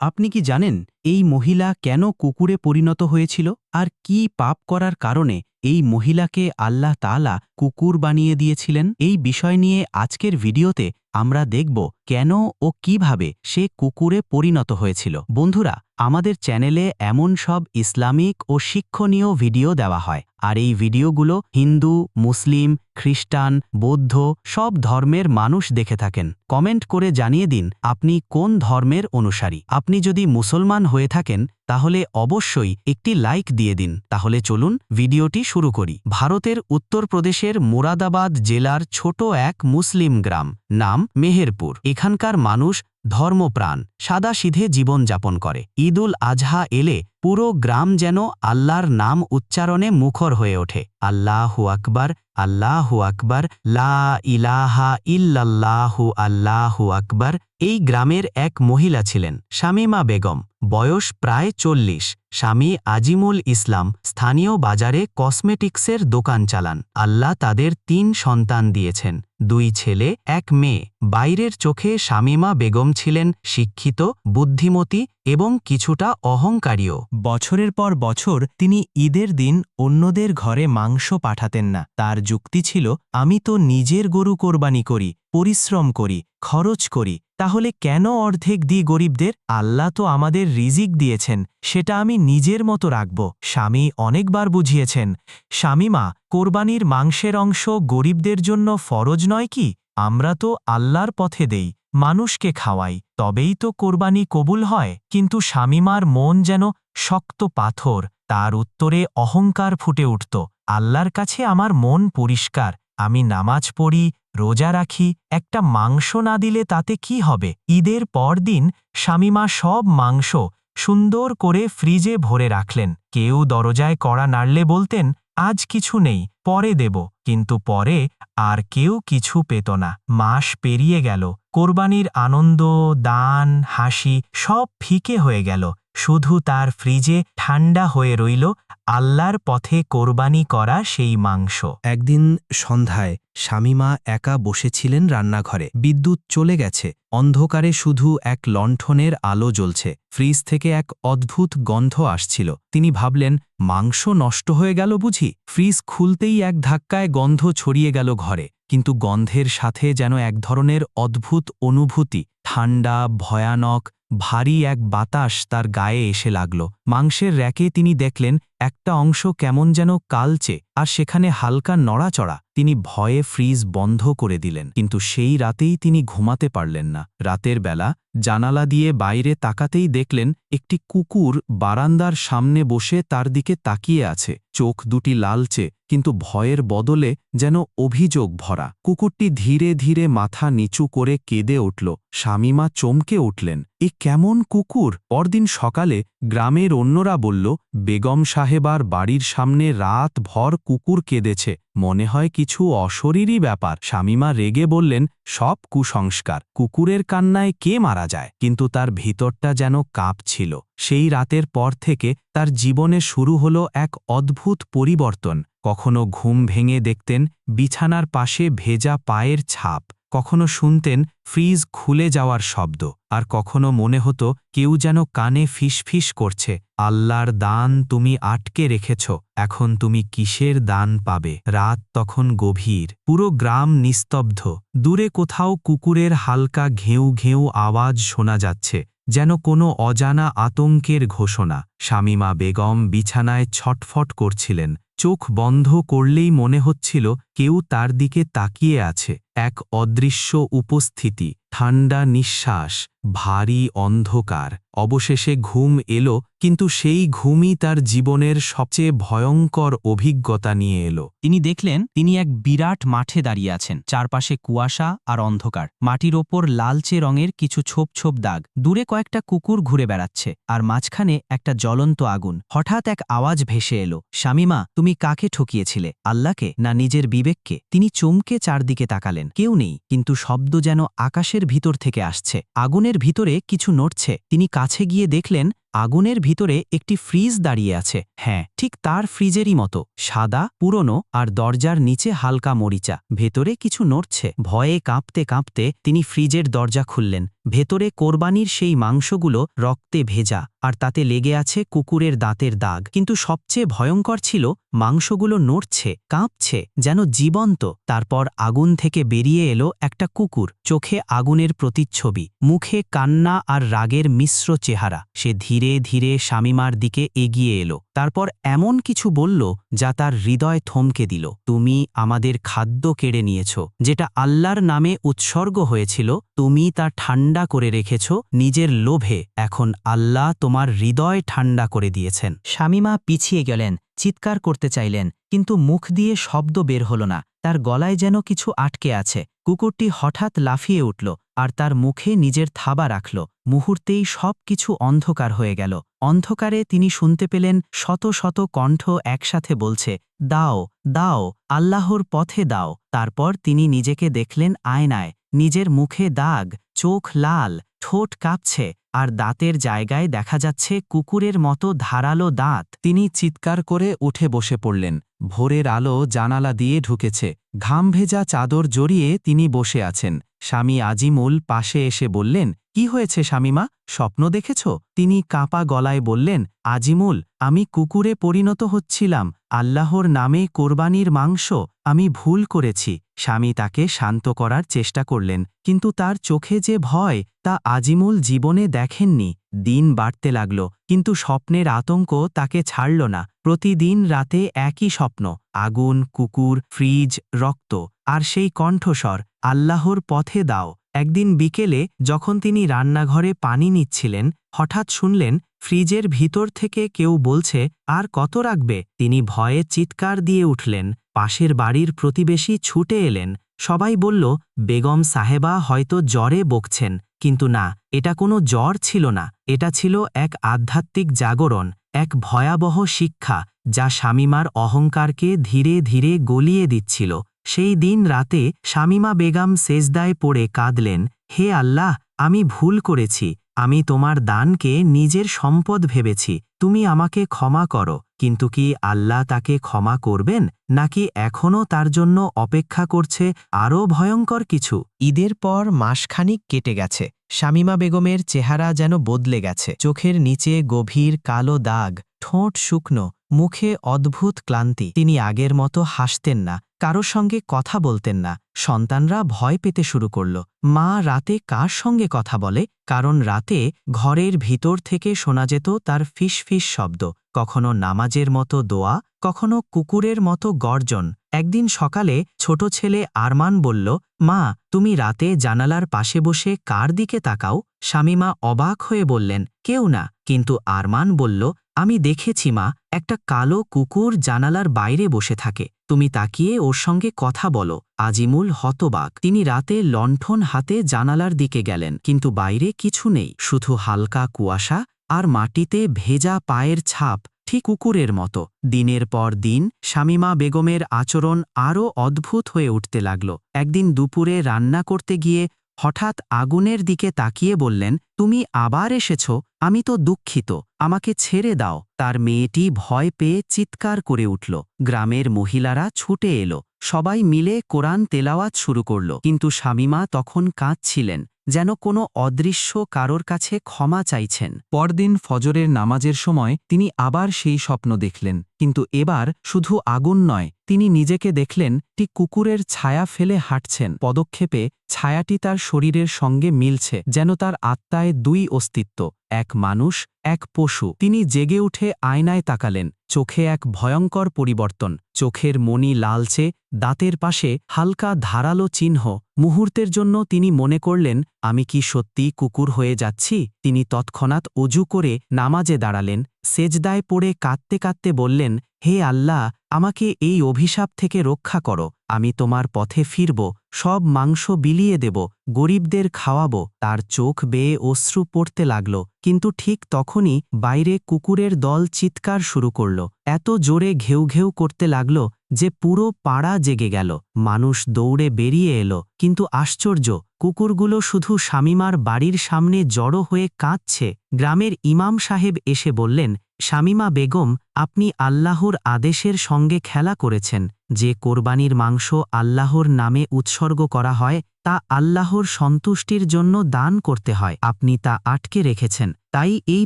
আপনি কি জানেন এই মহিলা কেন কুকুরে পরিণত হয়েছিল? আর কি পাপ করার কারণে এই মহিলাকে আল্লাহ তাআলা কুকুর বানিয়ে দিয়েছিলেন? এই বিষয় নিয়ে আজকের ভিডিওতে আমরা দেখব কেন ও কীভাবে সে কুকুরে পরিণত হয়েছিল। বন্ধুরা, আমাদের চ্যানেলে এমন সব ইসলামিক ও শিক্ষণীয় ভিডিও দেওয়া হয়। আর এই ভিডিওগুলো হিন্দু, মুসলিম, খ্রিস্টান, বৌদ্ধ, সব ধর্মের মানুষ দেখে থাকেন। কমেন্ট করে জানিয়ে দিন, আপনি কোন ধর্মের অনুসারী? আপনি যদি মুসলমান হয়ে থাকেন, তাহলে অবশ্যই একটি লাইক দিয়ে দিন। তাহলে চলুন ভিডিওটি শুরু করি। ভারতের উত্তরপ্রদেশের মোরাদাবাদ জেলার ছোট এক মুসলিম গ্রাম, নাম মেহেরপুর। এখানকার মানুষ ধর্মপ্রাণ সাদা সিধে জীবনযাপন করে। ঈদুল আজহা এলে পুরো গ্রাম যেন আল্লাহর নাম উচ্চারণে মুখর হয়ে ওঠে। আল্লাহু আকবার, আল্লাহু আকবর, লা ইলাহা ইল্লাল্লাহু, আল্লাহু আকবর। এই গ্রামের এক মহিলা ছিলেন, শামিমা বেগম, বয়স প্রায় চল্লিশ। স্বামী আজিমুল ইসলাম স্থানীয় বাজারে কসমেটিক্সের দোকান চালান। আল্লাহ তাদের তিন সন্তান দিয়েছেন, দুই ছেলে, এক মেয়ে। বাইরের চোখে শামিমা বেগম ছিলেন শিক্ষিত, বুদ্ধিমতী এবং কিছুটা অহংকারীও। বছরের পর বছর তিনি ঈদের দিন অন্যদের ঘরে মাংস পাঠাতেন না। তার যুক্তি ছিল, আমি তো নিজের গরু কোরবানি করি, পরিশ্রম করি, খরচ করি, তাহলে কেন অর্ধেক দিই গরিবদের? আল্লাহ তো আমাদের রিজিক দিয়েছেন সেটা আমি নিজের মতো রাখব। স্বামী অনেকবার বুঝিয়েছেন, স্বামীমা, কোরবানির মাংসের অংশ গরিবদের জন্য ফরজ নয় কি? আমরা তো আল্লাহর পথে দেই, মানুষকে খাওয়াই, তবেই তো কোরবানি কবুল হয়। কিন্তু স্বামীমার মন যেন শক্ত পাথর, তার উত্তরে অহংকার ফুটে উঠত। আল্লাহর কাছে আমার মন পরিষ্কার, আমি নামাজ পড়ি, রোজা রাখি, একটা মাংস না দিলে তাতে কি হবে? ঈদের পরদিন স্বামীমা সব মাংস সুন্দর করে ফ্রিজে ভরে রাখলেন। কেউ দরজায় কড়া নাড়লে বলতেন, আজ কিছু নেই, পরে দেব। কিন্তু পরে আর কেউ কিছু পেত না। মাস পেরিয়ে গেল, কোরবানির আনন্দ, দান, হাসি সব ফিকে হয়ে গেল। শুধু তার ফ্রিজে ঠান্ডা হয়ে রইল আল্লাহর পথে কোরবানি করা সেই মাংস। একদিন সন্ধ্যায় শামিমা একা বসেছিলেন রান্নাঘরে। বিদ্যুৎ চলে গেছে। অন্ধকারে শুধু এক লণ্ঠনের আলো জ্বলছে। ফ্রিজ থেকে এক অদ্ভুত গন্ধ আসছিল। তিনি ভাবলেন, মাংস নষ্ট হয়ে গেল বুঝি? ফ্রিজ খুলতেই এক ধাক্কায় গন্ধ ছড়িয়ে গেল ঘরে। কিন্তু গন্ধের সাথে যেন এক ধরনের অদ্ভুত অনুভূতি। ঠান্ডা, ভয়ানক ভারী এক বাতাস তার গায়ে এসে লাগল। মাংসের র্যাকে তিনি দেখলেন একটা অংশ কেমন যেন কালচে আর সেখানে হালকা নড়াচড়া। তিনি ভয়ে ফ্রিজ বন্ধ করে দিলেন, কিন্তু সেই রাতেই তিনি ঘুমাতে পারলেন না। রাতের বেলা জানালা দিয়ে বাইরে তাকাতেই দেখলেন একটি কুকুর বারান্দার সামনে বসে তার দিকে তাকিয়ে আছে। চোখ দুটি লালচে, কিন্তু ভয়ের বদলে যেন অভিযোগ ভরা। কুকুরটি ধীরে ধীরে মাথা নিচু করে কেঁদে উঠল। শামিমা চমকে উঠলেন, এ কেমন কুকুর? পরদিন সকালে গ্রামের অন্যরা বলল, বেগম সাহেবার বাড়ির সামনে রাত ভর কুকুর কেঁদেছে। মনে হয় কিছু অশরীরই ব্যাপার। শামিমা রেগে বললেন, সব কুসংস্কার। কুকুরের কান্নায় কে মারা যায়? কিন্তু তার ভিতরটা যেন কাঁপছিল। সেই রাতের পর থেকে তার জীবনে শুরু হল এক অদ্ভুত পরিবর্তন। কখনো ঘুম ভেঙে দেখতেন, বিছানার পাশে ভেজা পায়ের ছাপ। কখনো শুনতেন ফ্রিজ খুলে যাওয়ার শব্দ, আর কখনো মনে হতো কেউ যেন কানে ফিসফিস করছে, আল্লাহর দান তুমি আটকে রেখেছ, এখন তুমি কিসের দান পাবে? রাত তখন গভীর, পুরো গ্রাম নিস্তব্ধ, দূরে কোথাও কুকুরের হালকা ঘেউ ঘেউ আওয়াজ শোনা যাচ্ছে, যেন কোনো অজানা আতঙ্কের ঘোষণা, শামিমা বেগম বিছানায় ছটফট করছিলেন চোখ বন্ধ করলেই মনে হচ্ছিল কেউ তার দিকে তাকিয়ে আছে, এক অদৃশ্য উপস্থিতি ঠান্ডা নিঃশ্বাস। ভারী অন্ধকার। অবশেষে ঘুম এলো, কিন্তু সেই ঘুমই তার জীবনের সবচেয়ে ভয়ঙ্কর অভিজ্ঞতা নিয়ে এলো। তিনি দেখলেন, তিনি এক বিরাট মাঠে দাঁড়িয়ে আছেন, চারপাশে কুয়াশা আর অন্ধকার। মাটির ওপর লালচে রঙের কিছু ছোপ ছোপ দাগ। দূরে কয়েকটা কুকুর ঘুরে বেড়াচ্ছে, আর মাঝখানে একটা জ্বলন্ত আগুন। হঠাৎ এক আওয়াজ ভেসে এলো, শামিমা, তুমি কাকে ঠকিয়েছিলে? আল্লাহকে না নিজের বিবেককে? তিনি চমকে চারদিকে তাকালেন, কেউ নেই, কিন্তু শব্দ যেন আকাশের ভিতর থেকে আসছে। আগুনের ভিতরে কিছু নড়ছে। তিনি কাছে গিয়ে দেখলেন, আগুনের ভিতরে একটি ফ্রিজ দাঁড়িয়ে আছে। হ্যাঁ ঠিক তার ফ্রিজেরই মতো। সাদা, পুরনো আর দরজার নিচে হালকা মরিচা। ভেতরে কিছু নড়ছে। ভয়ে কাঁপতে কাঁপতে তিনি ফ্রিজের দরজা খুললেন। ভেতরে কোরবানির সেই মাংসগুলো রক্তে ভেজা, আর তাতে লেগে আছে কুকুরের দাঁতের দাগ। কিন্তু সবচেয়ে ভয়ঙ্কর ছিল, মাংসগুলো নড়ছে, কাঁপছে, যেন জীবন্ত। তারপর আগুন থেকে বেরিয়ে এলো একটা কুকুর, চোখে আগুনের প্রতিচ্ছবি, মুখে কান্না আর রাগের মিশ্র চেহারা। সে ধীরে ধীরে শামিমার দিকে এগিয়ে এলো। তারপর এমন কিছু বলল, যা তার হৃদয় থমকে দিল। তুমি আমাদের খাদ্য কেড়ে নিয়েছ, যেটা আল্লাহর নামে উৎসর্গ হয়েছিল, তুমি তা ঠান্ডা করে রেখেছ, নিজের লোভে। এখন আল্লাহ তোমার হৃদয় ঠান্ডা করে দিয়েছেন। শামিমা পিছিয়ে গেলেন, চিৎকার করতে চাইলেন, কিন্তু মুখ দিয়ে শব্দ বের হল না। তার গলায় যেন কিছু আটকে আছে। কুকুরটি হঠাৎ লাফিয়ে উঠল, আর তার মুখে নিজের থাবা রাখল। মুহূর্তেই সব কিছু অন্ধকার হয়ে গেল। অন্ধকারে তিনি শুনতে পেলেন শত শত কণ্ঠ একসাথে বলছে, দাও দাও, আল্লাহর পথে দাও। তারপর তিনি নিজেকে দেখলেন আয়নায়, নিজের মুখে দাগ, চোখ লাল, ঠোঁট কাঁপছে, আর দাঁতের জায়গায় দেখা যাচ্ছে কুকুরের মতো ধারালো দাঁত। তিনি চিৎকার করে উঠে বসে পড়লেন, ভোরের আলো জানালা দিয়ে ঢুকেছে, ঘাম ভেজা চাদর জড়িয়ে তিনি বসে আছেন। স্বামী আজিমুল পাশে এসে বললেন কি হয়েছে স্বামীমা স্বপ্ন দেখেছ? তিনি কাঁপা গলায় বললেন, আজিমুল, আমি কুকুরে পরিণত হচ্ছিলাম। আল্লাহর নামে কোরবানির মাংস আমি ভুল করেছি। স্বামী তাকে শান্ত করার চেষ্টা করলেন, কিন্তু তার চোখে যে ভয়, তা আজিমুল জীবনে দেখেননি। দিন বাড়তে লাগল, কিন্তু স্বপ্নের আতঙ্ক তাকে ছাড়ল না। প্রতিদিন রাতে একই স্বপ্ন, আগুন, কুকুর, ফ্রিজ, রক্ত, আর সেই কণ্ঠস্বর, আল্লাহর পথে দাও। একদিন বিকেলে যখন তিনি রান্নাঘরে পানি নিচ্ছিলেন, হঠাৎ শুনলেন, ফ্রিজের ভিতর থেকে কেউ বলছে, আর কত রাখবে? তিনি ভয়ে চিৎকার দিয়ে উঠলেন, পাশের বাড়ির প্রতিবেশী ছুটে এলেন। সবাই বলল, বেগম সাহেবা হয়তো জ্বরে বকছেন। কিন্তু না, এটা কোনো জ্বর ছিল না, এটা ছিল এক আধ্যাত্মিক জাগরণ, এক ভয়াবহ শিক্ষা, যা শামিমার অহংকারকে ধীরে ধীরে গলিয়ে দিচ্ছিল। সেই দিন রাতে শামিমা বেগম সেজদায় পড়ে কাঁদলেন, হে আল্লাহ, আমি ভুল করেছি, আমি তোমার দানকে নিজের সম্পদ ভেবেছি, তুমি আমাকে ক্ষমা করো, কিন্তু কি আল্লাহ তাকে ক্ষমা করবেন, নাকি এখনও তার জন্য অপেক্ষা করছে আরও ভয়ঙ্কর কিছু? ঈদের পর মাসখানিক কেটে গেছে, শামিমা বেগমের চেহারা যেন বদলে গেছে, চোখের নিচে গভীর কালো দাগ, ঠোঁট শুকনো, মুখে অদ্ভুত ক্লান্তি, তিনি আগের মতো হাসতেন না কারও সঙ্গে কথা বলতেন না। সন্তানরা ভয় পেতে শুরু করল। মা রাতে কার সঙ্গে কথা বলে? কারণ রাতে ঘরের ভিতর থেকে শোনা যেত তার ফিস ফিস শব্দ। কখনো নামাজের মতো দোয়া, কখনো কুকুরের মতো গর্জন। একদিন সকালে ছোট ছেলে আরমান বলল, মা, তুমি রাতে জানালার পাশে বসে কার দিকে তাকাও? স্বামীমা অবাক হয়ে বললেন, কেউ না। কিন্তু আরমান বলল আমি দেখেছি মা, একটা কালো কুকুর জানালার বাইরে বসে থাকে। তুমি তাকিয়ে ওর সঙ্গে কথা বলো। আজিমুল হতবাক। তিনি রাতে লণ্ঠন হাতে জানালার দিকে গেলেন, কিন্তু বাইরে কিছু নেই। শুধু হালকা কুয়াশা আর মাটিতে ভেজা পায়ের ছাপ, ঠিক কুকুরের মতো। দিনের পর দিন শামিমা বেগমের আচরণ আরও অদ্ভুত হয়ে উঠতে লাগল। একদিন দুপুরে রান্না করতে গিয়ে হঠাৎ আগুনের দিকে তাকিয়ে বললেন, তুমি আবার এসেছ, আমি তো দুঃখিত, আমাকে ছেড়ে দাও। তার মেয়েটি ভয় পেয়ে চিৎকার করে উঠল। গ্রামের মহিলারা ছুটে এলো। সবাই মিলে কোরআন তেলাওয়াত শুরু করল। কিন্তু শামিমা তখন কাঁদছিলেন, যেন কোনো অদৃশ্য কারোর কাছে ক্ষমা চাইছেন। পরদিন ফজরের নামাজের সময় তিনি আবার সেই স্বপ্ন দেখলেন। কিন্তু এবার শুধু আগুন নয়, তিনি নিজেকে দেখলেন, টি কুকুরের ছায়া ফেলে হাঁটছেন। পদক্ষেপে ছায়াটি তার শরীরের সঙ্গে মিলছে, যেন তার আত্মায় দুই অস্তিত্ব, এক মানুষ, এক পশু। তিনি জেগে উঠে আয়নায় তাকালেন, চোখে এক ভয়ঙ্কর পরিবর্তন, চোখের মনি লালচে, দাঁতের পাশে হালকা ধারালো চিহ্ন। মুহূর্তের জন্য তিনি মনে করলেন আমি কি সত্যি কুকুর হয়ে যাচ্ছি? তিনি তৎক্ষণাৎ অজু করে নামাজে দাঁড়ালেন, সেজদায় পড়ে কাঁদতে কাঁদতে বললেন, হে আল্লাহ, আমাকে এই অভিশাপ থেকে রক্ষা করো, আমি তোমার পথে ফিরব, সব মাংস বিলিয়ে দেব, গরিবদের খাওয়াব। তার চোখ বেয়ে অশ্রু পড়তে লাগল, কিন্তু ঠিক তখনই বাইরে কুকুরের দল চিৎকার শুরু করল, এত জোরে ঘেউ ঘেউ করতে লাগল যে পুরো পাড়া জেগে গেল। মানুষ দৌড়ে বেরিয়ে এলো, কিন্তু আশ্চর্য, কুকুরগুলো শুধু শামিমার বাড়ির সামনে জড়ো হয়ে কাঁদছে। গ্রামের ইমাম সাহেব এসে বললেন, শামিমা বেগম, আপনি আল্লাহর আদেশের সঙ্গে খেলা করেছেন। যে কোরবানির মাংস আল্লাহর নামে উৎসর্গ করা হয়, তা আল্লাহর সন্তুষ্টির জন্য দান করতে হয়। আপনি তা আটকে রেখেছেন, তাই এই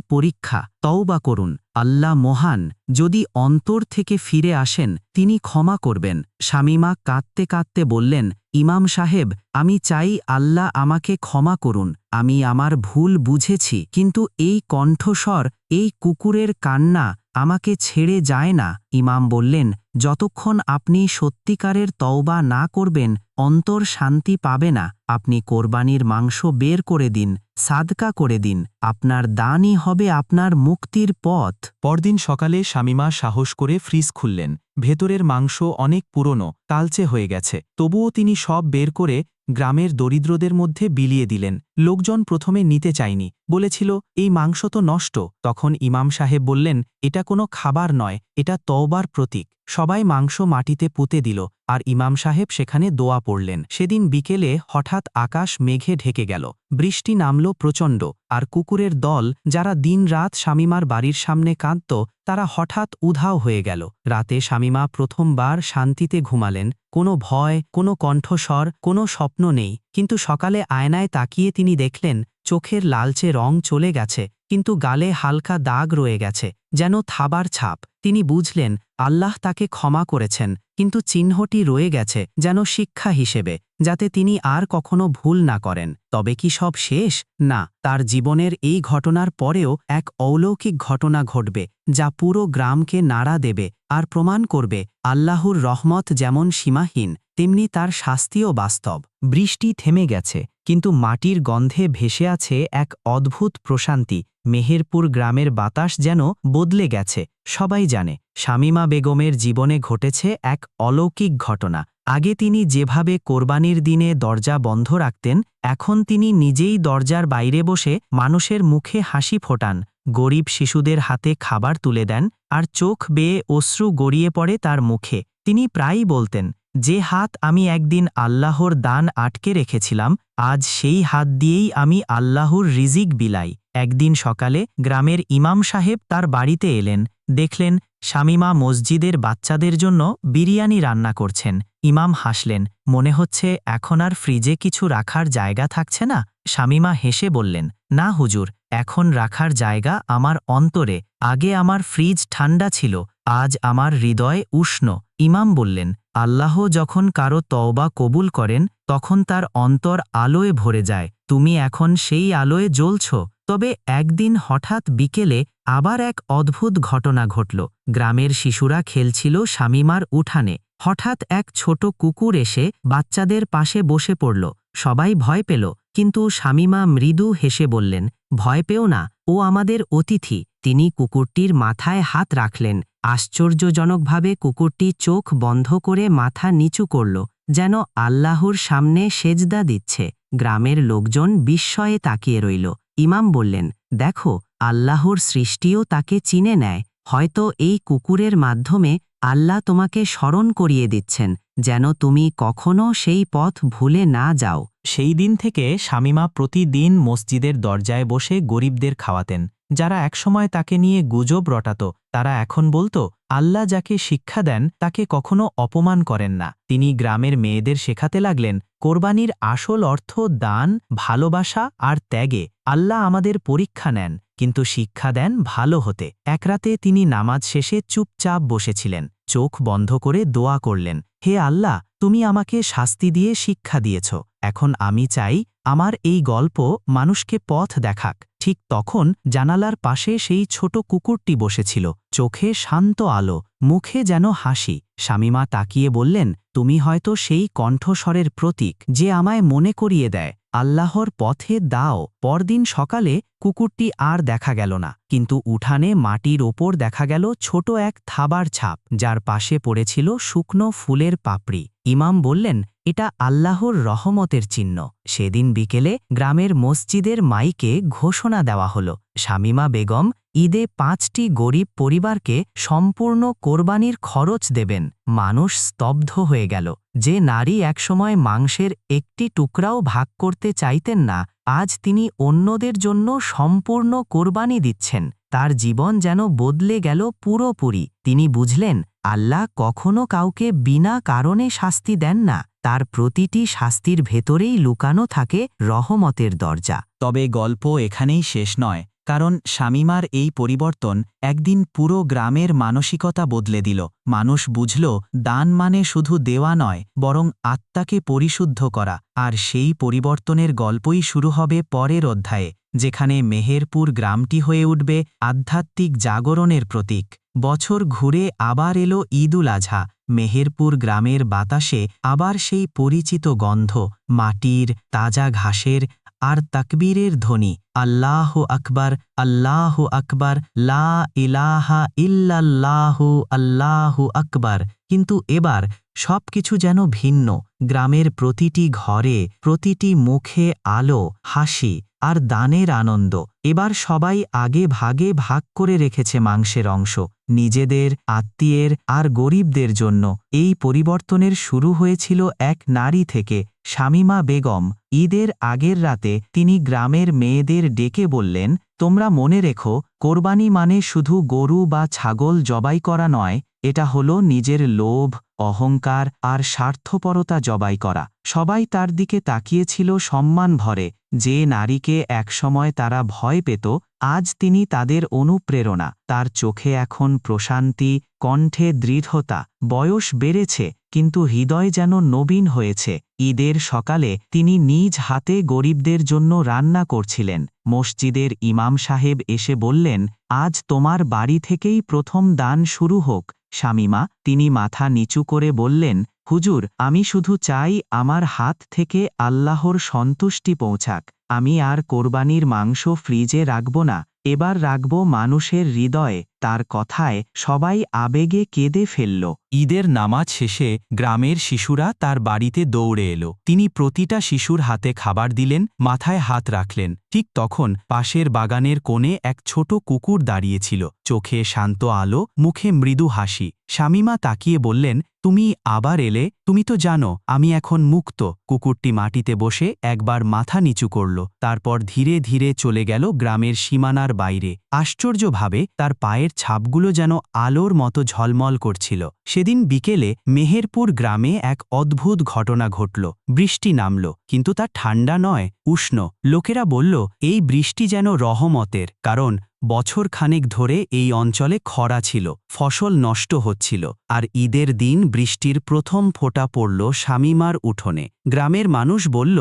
পরীক্ষা, তওবা করুন। আল্লাহ মহান, যদি অন্তর থেকে ফিরে আসেন, তিনি ক্ষমা করবেন। শামিমা কাঁদতে কাঁদতে বললেন, ইমাম সাহেব, আমি চাই আল্লাহ আমাকে ক্ষমা করুন, আমি আমার ভুল বুঝেছি, কিন্তু এই কণ্ঠস্বর, এই কুকুরের কান্না আমাকে ছেড়ে যায় না। ইমাম বললেন যতক্ষণ আপনি সত্যিকারের তওবা না করবেন, অন্তর শান্তি পাবে না। আপনি কোরবানির মাংস বের করে দিন, সাদকা করে দিন। আপনার দানই হবে আপনার মুক্তির পথ। পরদিন সকালে শামিমা সাহস করে ফ্রিজ খুললেন। ভেতরের মাংস অনেক পুরনো, কালচে হয়ে গেছে। তবুও তিনি সব বের করে গ্রামের দরিদ্রদের মধ্যে বিলিয়ে দিলেন। লোকজন প্রথমে নিতে চায়নি। বলেছিল, এই মাংস তো নষ্ট। তখন ইমাম সাহেব বললেন, এটা কোনো খাবার নয়, এটা তওবার প্রতীক। সবাই মাংস মাটিতে পুঁতে দিল, আর ইমাম সাহেব সেখানে দোয়া পড়লেন। সেদিন বিকেলে হঠাৎ আকাশ মেঘে ঢেকে গেল, বৃষ্টি নামল প্রচণ্ড, আর কুকুরের দল যারা দিনরাত শামিমার বাড়ির সামনে কাঁদত, তারা হঠাৎ উধাও হয়ে গেল। রাতে শামিমা প্রথমবার শান্তিতে ঘুমালেন, কোনো ভয়, কোনো কণ্ঠস্বর, কোনো স্বপ্ন নেই, কিন্তু সকালে আয়নায় তাকিয়ে তিনি দেখলেন, চোখের লালচে রং চলে গেছে কিন্তু গালে হালকা দাগ রয়ে গেছে, যেন থাবার ছাপ। তিনি বুঝলেন, আল্লাহ তাকে ক্ষমা করেছেন, কিন্তু চিহ্নটি রয়ে গেছে, যেন শিক্ষা হিসেবে, যাতে তিনি আর কখনো ভুল না করেন। তবে কি সব শেষ? না, তার জীবনের এই ঘটনার পরেও এক অলৌকিক ঘটনা ঘটবে, যা পুরো গ্রামকে নাড়া দেবে, আর প্রমাণ করবে, আল্লাহর রহমত যেমন সীমাহীন, তেমনি তার শাস্তিও বাস্তব। বৃষ্টি থেমে গেছে, কিন্তু মাটির গন্ধে ভেসে আছে এক অদ্ভুত প্রশান্তি মেহেরপুর গ্রামের বাতাস যেন বদলে গেছে, সবাই জানে। শামিমা বেগমের জীবনে ঘটেছে এক অলৌকিক ঘটনা। আগে তিনি যেভাবে কোরবানির দিনে দরজা বন্ধ রাখতেন, এখন তিনি নিজেই দরজার বাইরে বসে মানুষের মুখে হাসি ফোটান, গরিব শিশুদের হাতে খাবার তুলে দেন, আর চোখ বেয়ে অশ্রু গড়িয়ে পড়ে তার মুখে। তিনি প্রায়ই বলতেন যে হাত আমি একদিন আল্লাহর দান আটকে রেখেছিলাম, আজ সেই হাত দিয়েই আমি আল্লাহর রিজিক বিলাই। একদিন সকালে গ্রামের ইমাম সাহেব তার বাড়িতে এলেন, দেখলেন শামিমা মসজিদের বাচ্চাদের জন্য বিরিয়ানি রান্না করছেন। ইমাম হাসলেন, মনে হচ্ছে এখন আর ফ্রিজে কিছু রাখার জায়গা থাকছে না? শামিমা হেসে বললেন, না হুজুর, এখন রাখার জায়গা আমার অন্তরে, আগে আমার ফ্রিজ ঠান্ডা ছিল, আজ আমার হৃদয় উষ্ণ। ইমাম বললেন, আল্লাহ যখন কারও তওবা কবুল করেন, তখন তার অন্তর আলোয় ভরে যায়। তুমি এখন সেই আলোয় জ্বলছ। তবে একদিন হঠাৎ বিকেলে আবার এক অদ্ভুত ঘটনা ঘটল। গ্রামের শিশুরা খেলছিল শামিমার উঠানে। হঠাৎ এক ছোট কুকুর এসে বাচ্চাদের পাশে বসে পড়ল। সবাই ভয় পেল, কিন্তু শামিমা মৃদু হেসে বললেন, ভয় পেও না, ও আমাদের অতিথি। তিনি কুকুরটির মাথায় হাত রাখলেন। আশ্চর্যজনকভাবে কুকুরটি চোখ বন্ধ করে মাথা নিচু করল, যেন আল্লাহর সামনে সেজদা দিচ্ছে। গ্রামের লোকজন বিস্ময়ে তাকিয়ে রইল। ইমাম বললেন, দেখো, আল্লাহর সৃষ্টিও তাকে চিনে নেয়। হয়তো এই কুকুরের মাধ্যমে আল্লাহ তোমাকে স্মরণ করিয়ে দিচ্ছেন, যেন তুমি কখনো সেই পথ ভুলে না যাও। সেই দিন থেকে শামিমা প্রতিদিন মসজিদের দরজায় বসে গরিবদের খাওয়াতেন। যারা একসময় তাকে নিয়ে গুজব রটাত, তারা এখন বলতো, আল্লাহ যাকে শিক্ষা দেন, তাকে কখনো অপমান করেন না। তিনি গ্রামের মেয়েদের শেখাতে লাগলেন, কোরবানির আসল অর্থ দান, ভালোবাসা আর ত্যাগে। আল্লাহ আমাদের পরীক্ষা নেন, কিন্তু শিক্ষা দেন ভালো হতে। এক রাতে তিনি নামাজ শেষে চুপচাপ বসেছিলেন, চোখ বন্ধ করে দোয়া করলেন, হে আল্লাহ, তুমি আমাকে শাস্তি দিয়ে শিক্ষা দিয়েছ। এখন আমি চাই আমার এই গল্প মানুষকে পথ দেখাক। ঠিক তখন জানালার পাশে সেই ছোট কুকুরটি বসেছিল। চোখে শান্ত আলো, মুখে যেন হাসি। স্বামীমা তাকিয়ে বললেন, তুমি হয়তো সেই কণ্ঠস্বরের প্রতীক, যে আমায় মনে করিয়ে দেয়। আল্লাহর পথে দাও। পরদিন সকালে কুকুরটি আর দেখা গেল না, কিন্তু উঠানে মাটির ওপর দেখা গেল ছোট এক থাবার ছাপ, যার পাশে পড়েছিল শুকনো ফুলের পাপড়ি। ইমাম বললেন, এটা আল্লাহর রহমতের চিহ্ন। সেদিন বিকেলে গ্রামের মসজিদের মাইকে ঘোষণা দেওয়া হল, শামিমা বেগম ঈদে পাঁচটি গরিব পরিবারকে সম্পূর্ণ কোরবানির খরচ দেবেন। মানুষ স্তব্ধ হয়ে গেল, যে নারী একসময় মাংসের একটি টুকরাও ভাগ করতে চাইতেন না আজ তিনি অন্যদের জন্য সম্পূর্ণ কোরবানি দিচ্ছেন। তার জীবন যেন বদলে গেল পুরোপুরি। তিনি বুঝলেন, আল্লাহ কখনো কাউকে বিনা কারণে শাস্তি দেন না। তার প্রতিটি শাস্তির ভেতরেই লুকানো থাকে রহমতের দরজা। তবে গল্প এখানেই শেষ নয়। কারণ শামিমার এই পরিবর্তন একদিন পুরো গ্রামের মানসিকতা বদলে দিল। মানুষ বুঝল, দান মানে শুধু দেওয়া নয়, বরং আত্মাকে পরিশুদ্ধ করা। আর সেই পরিবর্তনের গল্পই শুরু হবে পরের অধ্যায়ে, যেখানে মেহেরপুর গ্রামটি হয়ে উঠবে আধ্যাত্মিক জাগরণের প্রতীক। বছর ঘুরে আবার এলো ঈদুল আজহা। মেহেরপুর গ্রামের বাতাসে আবার সেই পরিচিত গন্ধ, মাটির, তাজা ঘাসের আর তাকবীরের ধ্বনি, আল্লাহ আকবর আল্লাহ আকবর, লা ইলাহা ইল্লাল্লাহ, আল্লাহু আকবার। কিন্তু এবার সবকিছু যেন ভিন্ন, গ্রামের প্রতিটি ঘরে, প্রতিটি মুখে আলো, হাসি আর দানের আনন্দ। এবার সবাই আগে ভাগে ভাগ করে রেখেছে মাংসের অংশ, নিজেদের, আত্মীয়ের আর গরিবদের জন্য। এই পরিবর্তনের শুরু হয়েছিল এক নারী থেকে, শামিমা বেগম। ঈদের আগের রাতে তিনি গ্রামের মেয়েদের ডেকে বললেন, তোমরা মনে রেখো, কোরবানি মানে শুধু গরু বা ছাগল জবাই করা নয় এটা হল নিজের লোভ, অহংকার আর স্বার্থপরতা জবাই করা। সবাই তার দিকে তাকিয়েছিল সম্মান ভরে। যে নারীকে একসময় তারা ভয় পেত, আজ তিনি তাদের অনুপ্রেরণা। তার চোখে এখন প্রশান্তি, কণ্ঠে দৃঢ়তা। বয়স বেড়েছে কিন্তু হৃদয় যেন নবীন হয়েছে। ঈদের সকালে তিনি নিজ হাতে গরিবদের জন্য রান্না করছিলেন। মসজিদের ইমাম সাহেব এসে বললেন, আজ তোমার বাড়ি থেকেই প্রথম দান শুরু হোক। শামিমা তিনি মাথা নিচু করে বললেন, হুজুর, আমি শুধু চাই আমার হাত থেকে আল্লাহর সন্তুষ্টি পৌঁছাক। আমি আর কোরবানির মাংস ফ্রিজে রাখব না। এবার রাখব মানুষের হৃদয়ে, তার কথায় সবাই আবেগে কেঁদে ফেলল। ঈদের নামাজ শেষে গ্রামের শিশুরা তার বাড়িতে দৌড়ে এলো। তিনি প্রতিটা শিশুর হাতে খাবার দিলেন, মাথায় হাত রাখলেন। ঠিক তখন পাশের বাগানের কোণে এক ছোট কুকুর দাঁড়িয়েছিল। চোখে শান্ত আলো, মুখে মৃদু হাসি। শামিমা তাকিয়ে বললেন তুমি আবার এলে, তুমি তো জানো, আমি এখন মুক্ত। কুকুরটি মাটিতে বসে একবার মাথা নিচু করল, তারপর ধীরে ধীরে চলে গেল গ্রামের সীমানার বাইরে। আশ্চর্যভাবে, তার পায়ের ছাপগুলো যেন আলোর মতো ঝলমল করছিল। সেদিন বিকেলে মেহেরপুর গ্রামে এক অদ্ভুত ঘটনা ঘটল। বৃষ্টি নামল, কিন্তু তা ঠান্ডা নয় উষ্ণ। লোকেরা বলল, এই বৃষ্টি যেন রহমতের, কারণ বছর খানেক ধরে এই অঞ্চলে খরা ছিল, ফসল নষ্ট হচ্ছিল, আর ঈদের দিন বৃষ্টির প্রথম ফোঁটা পড়ল শামিমার উঠোনে। গ্রামের মানুষ বলল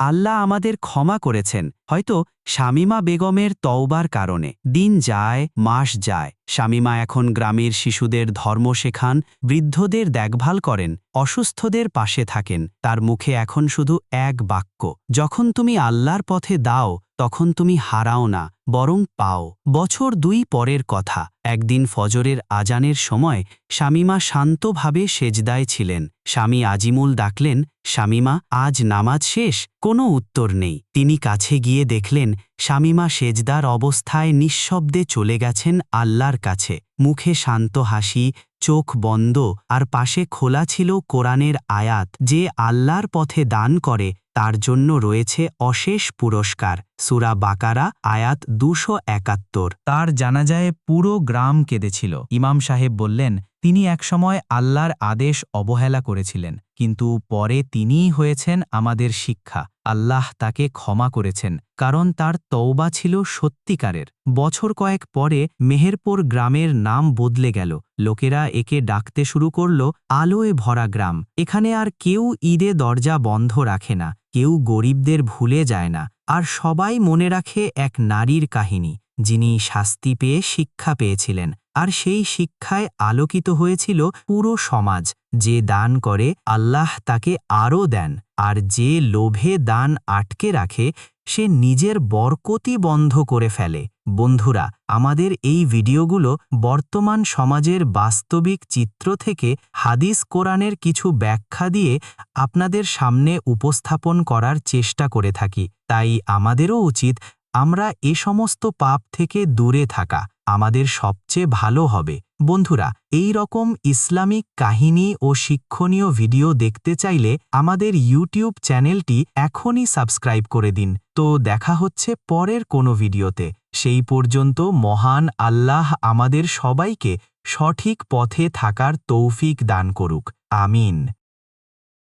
আল্লাহ আমাদের ক্ষমা করেছেন। হয়তো শামিমা বেগমের তওবার কারণে। দিন যায়, মাস যায়। শামিমা এখন গ্রামের শিশুদের ধর্ম শেখান, বৃদ্ধদের দেখভাল করেন, অসুস্থদের পাশে থাকেন। তার মুখে এখন শুধু এক বাক্য, যখন তুমি আল্লাহর পথে দাও তখন তুমি হারাও না, বরং পাও। বছর দুই পরের কথা, একদিন ফজরের আজানের সময় শামিমা শান্তভাবে সেজদায় ছিলেন। স্বামী আজিমুল ডাকলেন, শামিমা, আজ নামাজ শেষ, কোনো উত্তর নেই। তিনি কাছে গিয়ে দেখলেন, শামিমা সেজদার অবস্থায় নিঃশব্দে চলে গেছেন আল্লাহর কাছে। মুখে শান্ত হাসি, চোখ বন্ধ, আর পাশে খোলা ছিল কোরআনের আয়াত যে আল্লাহর পথে দান করে তার জন্য রয়েছে অশেষ পুরস্কার। সুরা বাকারা, আয়াত দুশো একাত্তর। তার জানাজায় পুরো গ্রাম কেঁদেছিল। ইমাম সাহেব বললেন তিনি একসময় আল্লাহর আদেশ অবহেলা করেছিলেন, কিন্তু পরে তিনিই হয়েছেন আমাদের শিক্ষা, আল্লাহ তাকে ক্ষমা করেছেন, কারণ তার তওবা ছিল সত্যিকারের। বছর কয়েক পরে মেহেরপুর গ্রামের নাম বদলে গেল, লোকেরা একে ডাকতে শুরু করল, আলোয় ভরা গ্রাম, এখানে আর কেউ ঈদে দরজা বন্ধ রাখে না, কেউ গরিবদের ভুলে যায় না, আর সবাই মনে রাখে এক নারীর কাহিনী। যিনি শাস্তি পেয়ে শিক্ষা পেয়েছিলেন, আর সেই শিক্ষায় আলোকিত হয়েছিল পুরো সমাজ, যে দান করে আল্লাহ তাকে আরও দেন, আর যে লোভে দান আটকে রাখে, সে নিজের বরকতি বন্ধ করে ফেলে। বন্ধুরা, আমাদের এই ভিডিওগুলো বর্তমান সমাজের বাস্তবিক চিত্র থেকে হাদিস কোরআনের কিছু ব্যাখ্যা দিয়ে আপনাদের সামনে উপস্থাপন করার চেষ্টা করে থাকি। তাই আমাদেরও উচিত আমরা এ সমস্ত পাপ থেকে দূরে থাকা আমাদের সবচেয়ে ভালো হবে। বন্ধুরা, এই রকম ইসলামিক কাহিনী ও শিক্ষণীয় ভিডিও দেখতে চাইলে আমাদের ইউটিউব চ্যানেলটি এখনই সাবস্ক্রাইব করে দিন। তো দেখা হচ্ছে পরের কোনো ভিডিওতে। সেই পর্যন্ত মহান আল্লাহ আমাদের সবাইকে সঠিক পথে থাকার তৌফিক দান করুক। আমিন।